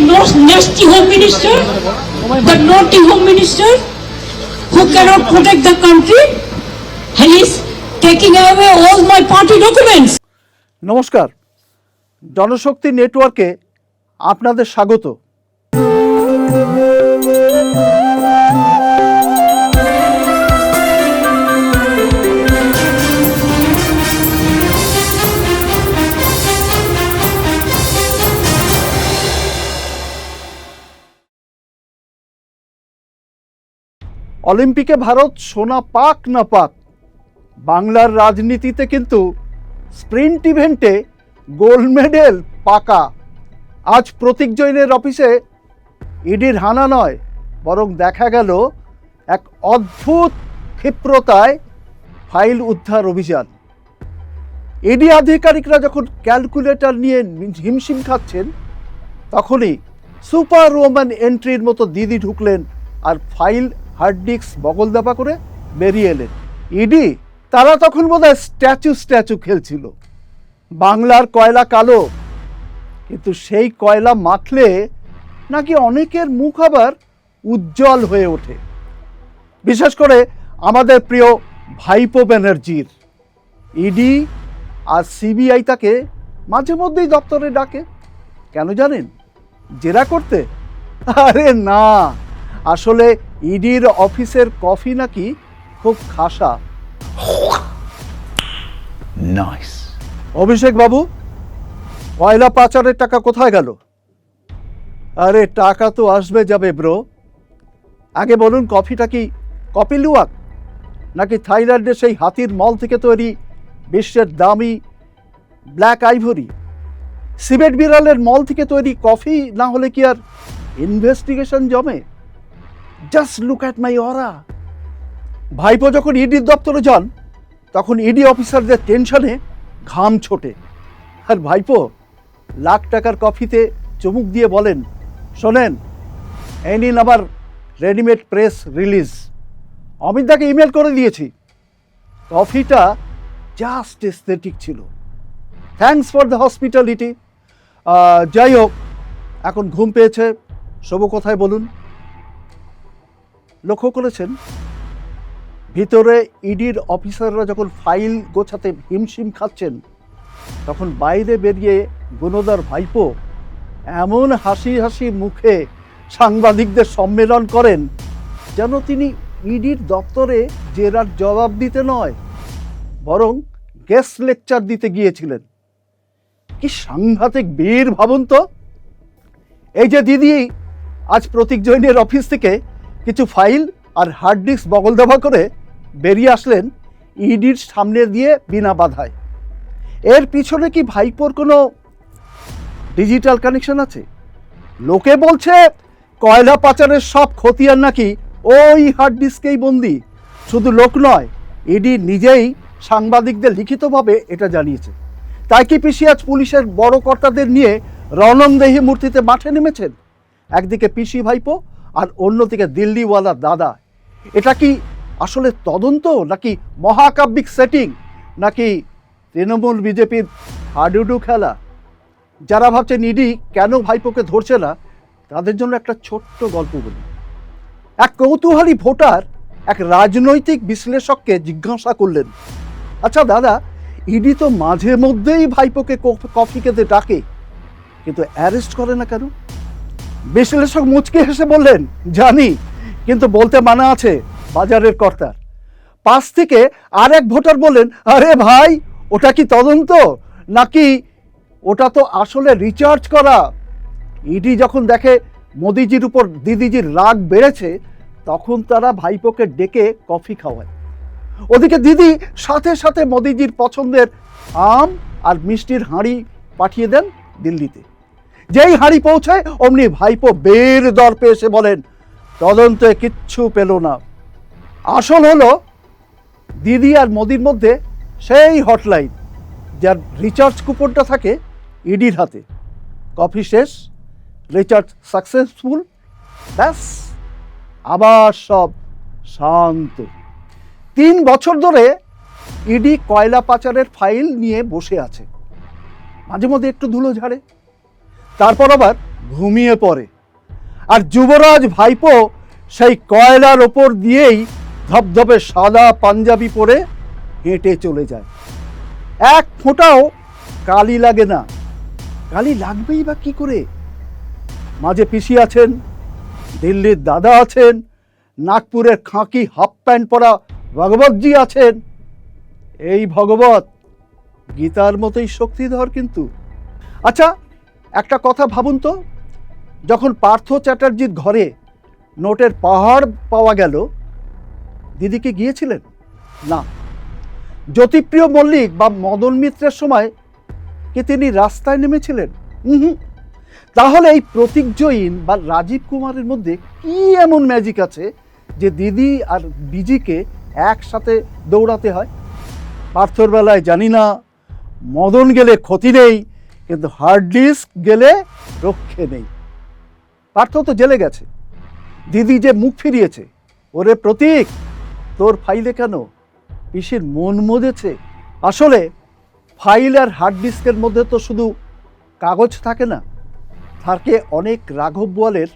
nasty home minister, the naughty home minister, who cannot protect the country, and is taking away all my party documents. নমস্কার জনশক্তি নেটওয়ার্কে আপনাদের স্বাগত অলিম্পিকে ভারত সোনা পাক না পাক, বাংলার রাজনীতিতে কিন্তু স্প্রিন্ট ইভেন্টে গোল্ড মেডেল পাকা। আজ প্রতীক জৈনের অফিসে ইডির হানা নয়, বরং দেখা গেল এক অদ্ভুত ক্ষিপ্রতায় ফাইল উদ্ধার অভিযান। ইডি আধিকারিকরা যখন ক্যালকুলেটর নিয়ে হিমশিম খাচ্ছেন, তখনই সুপার ওম্যান এন্ট্রির মতো দিদি ঢুকলেন আর ফাইল হার্ড ডিস্ক বগল দাপা করে বেরিয়ে এলেন। ইডি, তারা তখন বোধহয় স্ট্যাচু স্ট্যাচু খেলছিল। বাংলার কয়লা কালো। কিন্তু সেই কয়লা মাখলে নাকি অনেকের মুখ আবার উজ্জ্বল হয়ে ওঠে। বিশেষ করে আমাদের প্রিয় ভাইপো ব্যানার্জির। ইডি আর সিবিআই তাকে মাঝে মধ্যেই দপ্তরে ডাকে। কেন জানেন? জেরা করতে? আরে না! আসলে ইডির অফিসের কফি নাকি খুব খাসা? Nice. অভিষেক বাবু কয়লা পাচারের টাকা কোথায় গেল? আরে টাকা তো আসবে যাবে ব্রো। আগে বলুন কফিটা কি কপি লুয়াক নাকি থাইল্যান্ডের সেই হাতির মল থেকে তৈরি বিশ্বের দামি ব্ল্যাক আইভরি? সিমেন্ট বিড়ালের মল থেকে তৈরি কফি না হলে কি আর ইনভেস্টিগেশন জমে? Just look at my aura ভাইপো যখন ইডির দপ্তরে যান, তখন ইডি অফিসারদের টেনশনে ঘাম ছোটে। আর ভাইপো লাখ টাকার কফিতে চুমুক দিয়ে বলেন, শোনেন, এই নিন আবার রেডিমেড প্রেস রিলিজ অমিতদাকে ইমেল করে দিয়েছি। কফিটা জাস্ট এস্থেটিক ছিল। থ্যাঙ্কস ফর দ্য হসপিটালিটি যাই হোক, এখন ঘুম পেয়েছে। শুভ কোথায় বলুন? লক্ষ্য করেছেন? ভিতরে ইডির অফিসাররা যখন ফাইল গোছাতে হিমশিম খাচ্ছেন, তখন বাইরে বেরিয়ে গুণদার ভাইপো এমন হাসি হাসি মুখে সাংবাদিকদের সম্মেলন করেন যেন তিনি ইডির দপ্তরে জেরার জবাব দিতে নয়, বরং গেস্ট লেকচার দিতে গিয়েছিলেন। কি সাংঘাতিক বীর ভাবুন তো! এই যে দিদি, আজ প্রতীক জৈনের অফিস থেকে কিছু ফাইল আর হার্ড ডিস্ক বগল দেওয়া করে বেরিয়ে আসলেন ইডির সামনে দিয়ে বিনা বাধায়। এর পিছনে কি ভাইপোর কোনো ডিজিটাল কানেকশন আছে? লোকে বলছে, কয়লা পাচারের সব খতিয়ান নাকি ওই হার্ড ডিস্কেই বন্দি। শুধু লোক নয়, ইডি নিজেই সাংবাদিকদের লিখিতভাবে এটা জানিয়েছে। তাই কি পিসি আজ পুলিশের বড় কর্তাদের নিয়ে রণংদেহী মূর্তিতে মাঠে নেমেছেন? একদিকে পিসি ভাইপো আর অন্যদিকে দিল্লিওয়ালা দাদা, এটা কি আসলে তদন্ত নাকি মহাকাব্যিক সেটিং নাকি তৃণমূল বিজেপির হাডুডু খেলা? যারা ভাবছেন ইডি কেন ভাইপোকে ধরছে না, তাদের জন্য একটা ছোট্ট গল্প বলি। এক কৌতূহলী ভোটার এক রাজনৈতিক বিশ্লেষককে জিজ্ঞাসা করলেন আচ্ছা দাদা, ইডি তো মাঝে মধ্যেই ভাইপোকে কফি খেতে ডাকে, কিন্তু অ্যারেস্ট করে না কেন? বিশ্লেষক মুচকে হেসে বললেন, জানি, কিন্তু বলতে মানা আছে বাজারের কর্তার। পাশ থেকে আর এক ভোটার বললেন, আরে ভাই, ওটা কি তদন্ত? নাকি ওটা তো আসলে রিচার্জ করা? ইডি যখন দেখে মোদিজির উপর দিদিজির রাগ বেড়েছে, তখন তারা ভাইপোকে ডেকে কফি খাওয়ায়। ওদিকে দিদি সাথে সাথে মোদিজির পছন্দের আম আর মিষ্টির হাঁড়ি পাঠিয়ে দেন দিল্লিতে। যেই হাঁড়ি পৌঁছায়, অমনি ভাইপো বের দর্পে এসে বলেন, তদন্তে কিচ্ছু পেল না। আসল হলো, দিদি আর মোদির মধ্যে সেই হটলাইন, যার রিচার্জ কুপনটা থাকে ইডির হাতে। কফি শেষ, রিচার্জ সাকসেসফুল, ব্যাস, আবার সব শান্ত। তিন বছর ধরে ইডি কয়লা পাচারের ফাইল নিয়ে বসে আছে। মাঝে মধ্যে একটু ধুলো ঝাড়ে। তারপর আবার ঘুমিয়ে পড়ে। আর যুবরাজ ভাইপো সেই কয়লার ওপর দিয়েই ধপধপে সাদা পাঞ্জাবি পরে হেঁটে চলে যায়। এক ফোঁটাও কালি লাগে না। কালি লাগবেই বা কি করে? মাঝে পিসি আছেন, দিল্লির দাদা আছেন, নাগপুরের খাঁকি হাফ প্যান্ট পরা ভগবতজি আছেন। এই ভগবত গীতার মতোই শক্তিধর কিন্তু। আচ্ছা একটা কথা ভাবুন তো, যখন পার্থ চ্যাটার্জির ঘরে নোটের পাহাড় পাওয়া গেল দিদিকে গিয়েছিলেন? না। জ্যোতিপ্রিয় মল্লিক বা মদন মিত্রের সময় কি তিনি রাস্তায় নেমেছিলেন? হুম তাহলে এই প্রতীক জৈন বা রাজীব কুমারের মধ্যে কি এমন ম্যাজিক আছে যে দিদি আর বিজিকে একসাথে দৌড়াতে হয়? পার্থর বেলায় জানি না, মদন গেলে ক্ষতি নেই কিন্তু হার্ড ডিস্ক গেলে রক্ষে নেই। পার্থ তো জেলে গেছে। দিদি যে মুখ ফিরিয়েছে, ওরে প্রতীক, তোর ফাইলে কেন? পিসির মন মজেছে। আসলে ফাইল আর হার্ড ডিস্কের মধ্যে তো শুধু কাগজ থাকে না, থাকে অনেক রাঘব বোয়ালের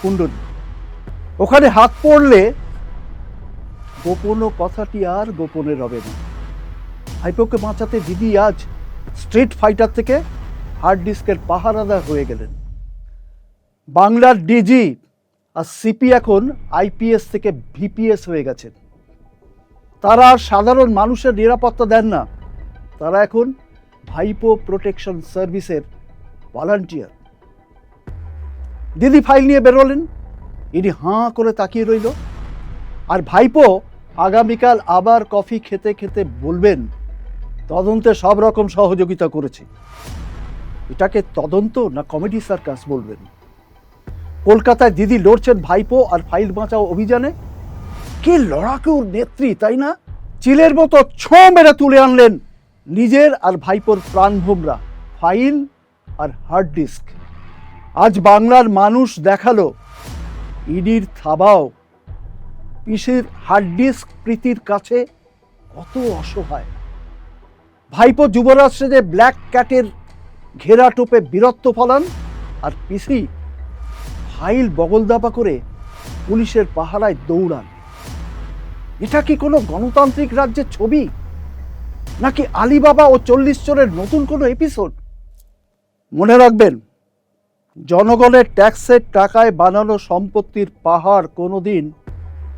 কুণ্ডলী। ওখানে হাত পড়লে গোপনও কথাটি আর গোপনে রবে না। ভাইপোকে বাঁচাতে দিদি আজ স্ট্রিট ফাইটার থেকে হার্ড ডিস্কের পাহারাদার হয়ে গেলেন। বাংলার ডিজি আর সিপি এখন আইপিএস থেকে ভিপিএস হয়ে গেছেন তারা আর সাধারণ মানুষের নিরাপত্তা দেন না। তারা এখন ভাইপো প্রোটেকশন সার্ভিসের ভলান্টিয়ার। দিদি ফাইল নিয়ে বেরোলেন। ইনি হাঁ করে তাকিয়ে রইল। আর ভাইপো আগামীকাল আবার কফি খেতে খেতে বলবেন তদন্তে সব রকম সহযোগিতা করেছে। এটাকে তদন্ত না কমেডি সার্কাস বলবেন? কলকাতায় দিদি লড়ছেন ভাইপো আর ফাইল বাঁচাও অভিযানে? কে লড়াকুর নেত্রী, তাই না? চিলের মতো ছো মেরে তুলে আনলেন নিজের আর ভাইপোর প্রাণভোমরা ফাইল আর হার্ড ডিস্ক। আজ বাংলার মানুষ দেখাল ইডির থাবাও। পিসির হার্ড ডিস্ক প্রীতির কাছে কত অসহায়। ভাইপো যুবরাজ ব্ল্যাক ক্যাটের ঘেরা টোপে বীরত্ব ফলান আর পিসি ফাইল বগলদাপা করে পুলিশের পাহারায় দৌড়ান। এটা কি কোনো গণতান্ত্রিক রাজ্যের ছবি? নাকি আলিবাবা ও চল্লিশ চোরের নতুন কোনো এপিসোড? মনে রাখবেন, জনগণের ট্যাক্সের টাকায় বানানো সম্পত্তির পাহাড় কোনোদিন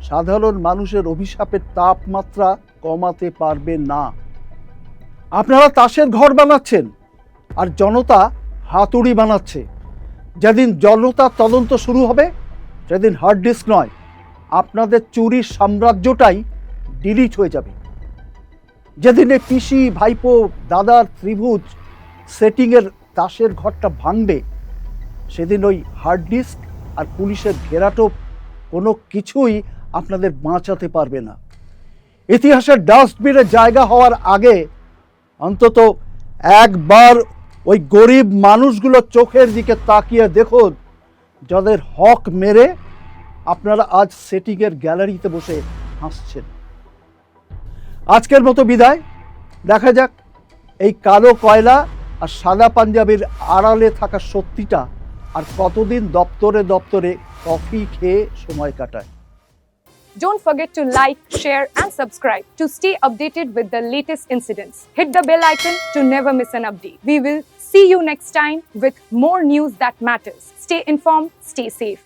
সাধারণ মানুষের অভিশাপের তাপমাত্রা কমাতে পারবে না। আপনারা তাসের ঘর বানাচ্ছেন আর জনতা হাতুড়ি বানাচ্ছে। যেদিন জনতার তদন্ত শুরু হবে, সেদিন হার্ড ডিস্ক নয়, আপনাদের চুরির সাম্রাজ্যটাই ডিলিট হয়ে যাবে। যেদিন এই পিসি, ভাইপো, দাদার ত্রিভুজ সেটিংয়ের তাসের ঘরটা ভাঙবে, সেদিন ওই হার্ড ডিস্ক আর পুলিশের ঘেরাটোপ কোনো কিছুই আপনাদের বাঁচাতে পারবে না। ইতিহাসের ডাস্টবিনে জায়গা হওয়ার আগে অন্তত একবার ওই গরিব মানুষগুলো চোখের দিকে তাকিয়ে দেখুন, যাদের হক মেরে আপনারা আজ সেটিংয়ের গ্যালারিতে বসে হাসছেন। আজকের মতো বিদায়। দেখা যাক এই কালো কয়লা আর সাদা পাঞ্জাবির আড়ালে থাকা সত্যিটা আর কতদিন দপ্তরে দপ্তরে কফি খেয়ে সময় কাটায়। Don't forget to like, share, and subscribe to stay updated with the latest incidents. Hit the bell icon to never miss an update. We will see you next time with more news that matters. Stay informed, stay safe.